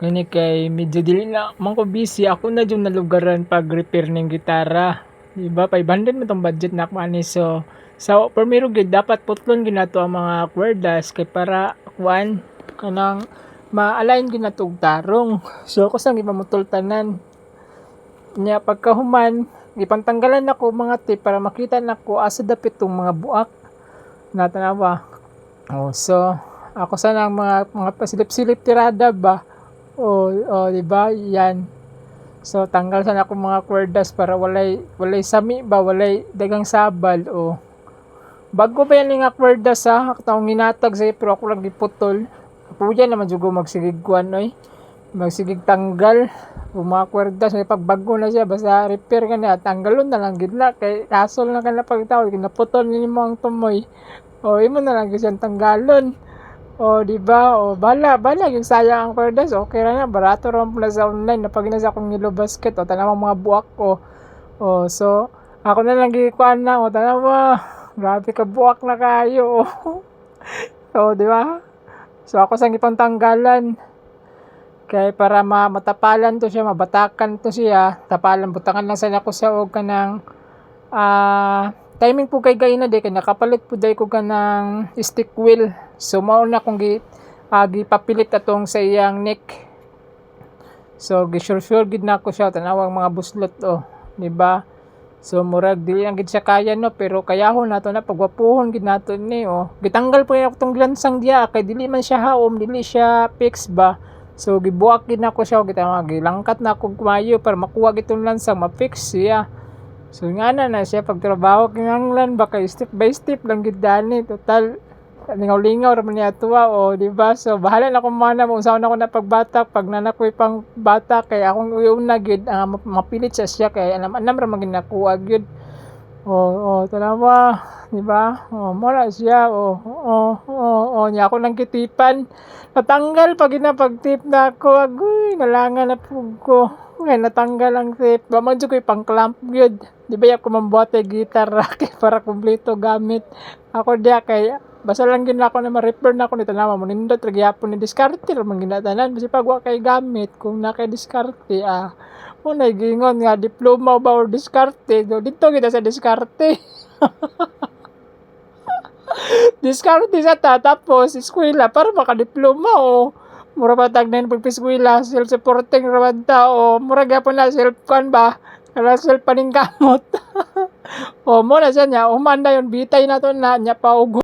Kani kay medyo dili na man ko busy ako na jud nalugaran pag repair ning gitara. Di ba? 500 man tong budget na ani so sa primero gid dapat putlon gid nato ang mga kwerdas kay para kuan kanang ma-align gid nato tarong. So ako sang ipamutol tanan. Nya pagkahuman ipantanggalan nako mga tape para makita nako asa dapit tong mga buak na tanawa. Oh, so ako ang mga mga pasilip-silip tirada ba. Oh, oh, di ba? Yan. So tanggal sana ako mga kwerdas para walay walay sami ba, walay dagang sabal o. Bago pa yan nga kwerdas ha, taong ginatag sa pero ako lang giputol. Puya naman jugo magsigig kuan oy. Magsigig tanggal. O mga kwerdas may pagbago na siya basta repair ka na tanggalon na lang gid na kay hasol na ka na pagtawag kinaputol ni mo ang tumoy. O imo na lang gyud tanggalon. O, di ba? O, bala, bala, yung sayang ang kwerdas, okay ra na, barato ra pala sa online, napag na sa akong nilo basket, o, tanawang mga buwak ko. O, so, ako na lang gikuan na, o, tanawa, grabe ka buwak na kayo, o. di ba? So, ako sang ipang tanggalan. Kaya para ma matapalan to siya, mabatakan to siya, tapalan, butangan lang sana ko sa og kanang, ah, timing po kay gay na di kay nakapalit po day ko kanang stick wheel. So mao na kung gi uh, gipapilit atong sa iyang neck. So gi sure sure gid na ako siya tanawang mga buslot oh di ba? So murag dili lang gid siya kaya no? Pero kayahon nato na pagwapuhon gid nato ni oh. Gitanggal po ako tong glansang diya kay dili man siya haom dili siya fix ba? So gibuak gid nako siya gitama gilangkat na ako kumayo para makuha gitong lansang ma-fix siya So nga na na siya pagtrabaho. Kinanglan baka step by step lang gid dani. Total lingaw-lingaw ra niya tuwa o di ba? So bahala na ko mana mo. Usaw na ko na pagbata pag nanakoy pang bata kay akong una gid ang uh, mapilit sa siya. Kay anam anam ra man ginakuha gid. O o tanawa di ba o mo na siya. O o o o niya ako nang kitipan. Natanggal pag ginapagtip na ako. Agoy nalangan na pug ko. Ngay natanggal ang tip ba man ko'y pang clamp gyud di ba ako mambuhat ay gitar kay para kumpleto gamit. Ako dia kay basta lang gid ako na ma-repair na ako ni tanawa mo nindot ra gyapon ni diskarte. Ra ginatanan. Basi pag kay gamit kung na kay diskarte ah mo na gingon nga diploma ba or diskarte? Do dito kita sa diskarte diskarte sa ta tapos eskwela para makadiploma o mura pa tag na pagpiskwela self supporting ra ta o mura gyapon na self kan ba Kala self paning kamot. o mo na siya niya, umanda yon bitay na to na niya pa